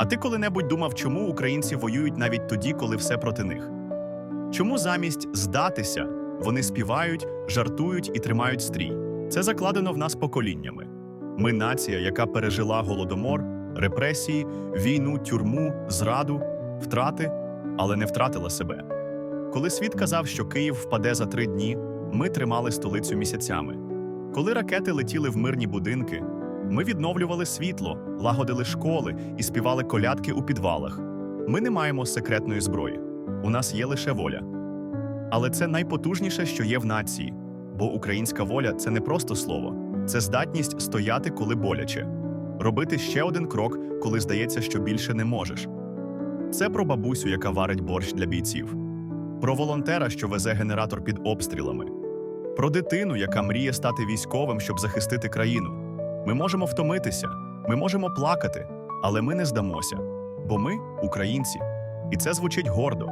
А ти коли-небудь думав, чому українці воюють навіть тоді, коли все проти них? Чому замість здатися вони співають, жартують і тримають стрій? Це закладено в нас поколіннями. Ми нація, яка пережила голодомор, репресії, війну, тюрму, зраду, втрати, але не втратила себе. Коли світ казав, що Київ впаде за три дні, ми тримали столицю місяцями. Коли ракети летіли в мирні будинки, ми відновлювали світло, лагодили школи і співали колядки у підвалах. Ми не маємо секретної зброї. У нас є лише воля. Але це найпотужніше, що є в нації, бо українська воля це не просто слово, це здатність стояти, коли боляче, робити ще один крок, коли здається, що більше не можеш. Це про бабусю, яка варить борщ для бійців, про волонтера, що везе генератор під обстрілами, про дитину, яка мріє стати військовим, щоб захистити країну. Ми можемо втомитися, ми можемо плакати, але ми не здамося, бо ми українці. І це звучить гордо.